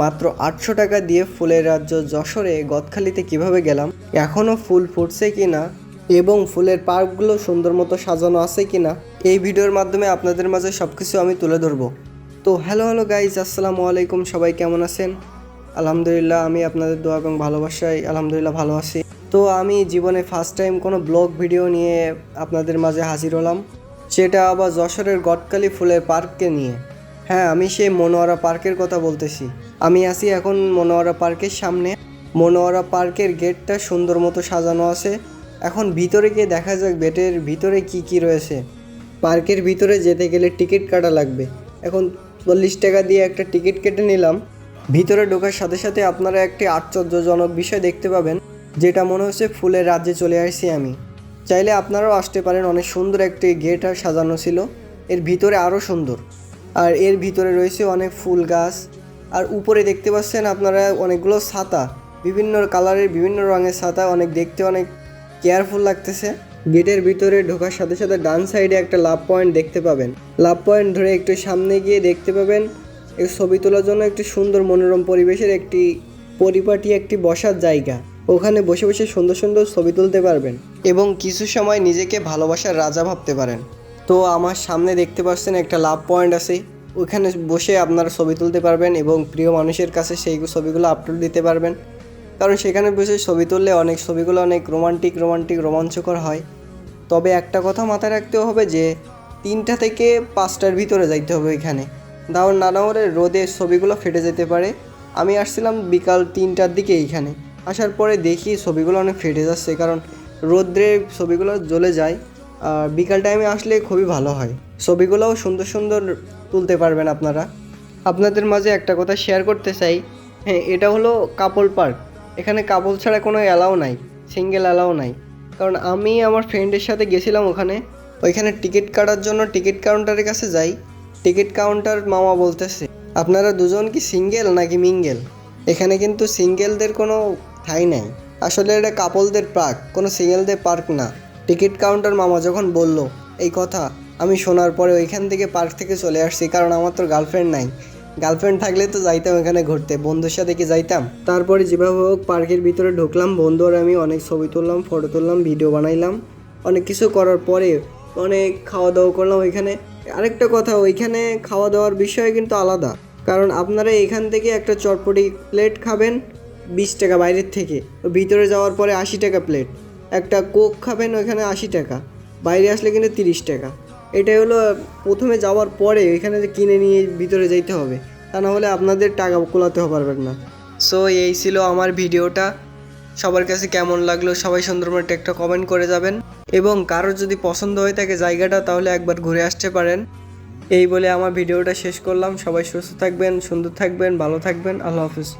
মাত্র আটশো টাকা দিয়ে ফুলের রাজ্য যশোরে গদখালিতে কীভাবে গেলাম? এখনও ফুল ফুটছে কি না এবং ফুলের পার্কগুলো সুন্দর মতো সাজানো আছে কি না এই ভিডিওর মাধ্যমে আপনাদের মাঝে সব কিছু আমি তুলে ধরবো। তো হ্যালো হ্যালো গাইজ আসসালামু আলাইকুম, সবাই কেমন আছেন? আলহামদুলিল্লাহ, আমি আপনাদের দোয়া এবং ভালোবাসায় আলহামদুলিল্লাহ ভালো আছি। তো আমি জীবনে ফার্স্ট টাইম কোনো ব্লগ ভিডিও নিয়ে আপনাদের মাঝে হাজির হলাম, সেটা আবার যশোরের গটকালি ফুলের পার্ককে নিয়ে। হ্যাঁ আমি সেই মনোয়ারা পার্কের কথা বলতেছি। আমি আছি এখন মনোয়ারা পার্কের সামনে। মনোয়ারা পার্কের গেটটা সুন্দর মতো সাজানো আছে। এখন ভিতরে গিয়ে দেখা যাক গেটের ভিতরে কি কি রয়েছে। পার্কের ভিতরে যেতে গেলে টিকিট কাটা লাগবে। এখন চল্লিশ টাকা দিয়ে একটা টিকিট কেটে নিলাম। ভিতরে ঢোকার সাথে সাথে আপনারা একটি আশ্চর্যজনক বিষয় দেখতে পাবেন, যেটা মনে হচ্ছে ফুলের রাজ্যে চলে আসছি আমি। চাইলে আপনারাও আসতে পারেন, অনেক সুন্দর একটি গেট আর সাজানো ছিল। এর ভিতরে আরও সুন্দর। আর এর ভিতরে রয়েছে অনেক ফুল গাছ। আর উপরে দেখতে পাচ্ছেন আপনারা অনেকগুলো ছাতা। বিভিন্ন কালারের বিভিন্ন রঙের ছাতা, অনেক দেখতে অনেক কেয়ারফুল লাগতেছে। গেটের ভিতরে ঢোকার সাথে সাথে ডান সাইডে একটা লাভ পয়েন্ট দেখতে পাবেন। লাভ পয়েন্ট ধরে একটু সামনে গিয়ে দেখতে পাবেন, এই ছবি তোলার জন্য একটি সুন্দর মনোরম পরিবেশের একটি পরিপাটি একটি বসার জায়গা। ওখানে বসে বসে সুন্দর সুন্দর ছবি তুলতে পারবেন এবং কিছু সময় নিজেকে ভালোবাসার রাজা ভাবতে পারেন। তো আমার সামনে দেখতে পাচ্ছেন একটা লাভ পয়েন্ট আছে। ওইখানে বসে আপনারা ছবি তুলতে পারবেন এবং প্রিয় মানুষের কাছে সেই ছবিগুলো আপলোড দিতে পারবেন। কারণ সেখানে বসে ছবি তুললে অনেক ছবিগুলো অনেক রোমান্টিক রোমান্টিক রোমাঞ্চকর হয়। তবে একটা কথা মাথায় রাখতে হবে যে, তিনটা থেকে পাঁচটার ভিতরে যাইতে হবে ওইখানে। দাও না না রোদে ছবিগুলো ফেটে যেতে পারে। আমি আসছিলাম বিকাল তিনটার দিকে এইখানে। আসার পরে দেখি ছবিগুলো অনেক ফেটে যাচ্ছে কারণ রোদ্রে ছবিগুলো জ্বলে যায়। বিকাল টাইমে আসলে খুবই ভালো হয়। ছবিগুলোও সুন্দর সুন্দর তুলতে পারবেন আপনারা। আপনাদের মাঝে একটা কথা শেয়ার করতে চাই। হ্যাঁ এটা হলো কাপল পার্ক। এখানে কাপল ছাড়া কোনো অ্যালাও নাই সিঙ্গেল অ্যালাও নাই। কারণ আমি আমার ফ্রেন্ডের সাথে গেছিলাম ওখানে। ওইখানে টিকিট কাটার জন্য টিকিট কাউন্টারের কাছে যাই। টিকিট কাউন্টার মামা বলতেছে, আপনারা দুজন কি সিঙ্গেল নাকি মিঙ্গেল এখানে কিন্তু সিঙ্গেলদের কোনো ঠাই নাই। আসলে এটা কাপলদের পার্ক কোনো সিঙ্গেলদের পার্ক না। টিকিট কাউন্টার মামা যখন বলল, এই কথা, আমি শোনার পরে ওইখান থেকে পার্ক থেকে চলে আসছি, কারণ আমার তো গার্লফ্রেন্ড নাই। গার্লফ্রেন্ড থাকলে তো যাইতাম এখানে ঘুরতে, বন্ধুর সাথে কি যাইতাম? তারপরে যেভাবে হোক পার্কের ভিতরে ঢুকলাম, বন্ধু আর আমি অনেক ছবি তুললাম, ফটো তুললাম, ভিডিও বানাইলাম। অনেক কিছু করার পরে অনেক খাওয়া দাওয়া করলাম ওইখানে। আরেকটা কথা, ওইখানে খাওয়া দাওয়ার বিষয় কিন্তু আলাদা, কারণ আপনারা এখান থেকে একটা চটপটি প্লেট খাবেন বিশ টাকা বাইরের থেকে, ভিতরে যাওয়ার পরে আশি টাকা প্লেট। একটা কোক খাবেন ওইখানে আশি টাকা, বাইরে আসলে কিন্তু তিরিশ টাকা। এটাই হলো, প্রথমে যাওয়ার পরে এখানে যে কিনে নিয়ে ভিতরে যাইতে হবে, তা না হলে আপনাদের টাকা কোলাতে পারবেন না। সো এই ছিল আমার ভিডিওটা। সবার কাছে কেমন লাগল সবাই সুন্দর মতো একটা কমেন্ট করে যাবেন। এবং কারোর যদি পছন্দ হয়ে থাকে জায়গাটা, তাহলে একবার ঘুরে আসতে পারেন। এই বলে আমার ভিডিওটা শেষ করলাম। সবাই সুস্থ থাকবেন, সুন্দর থাকবেন, ভালো থাকবেন। আল্লাহ হাফিজ।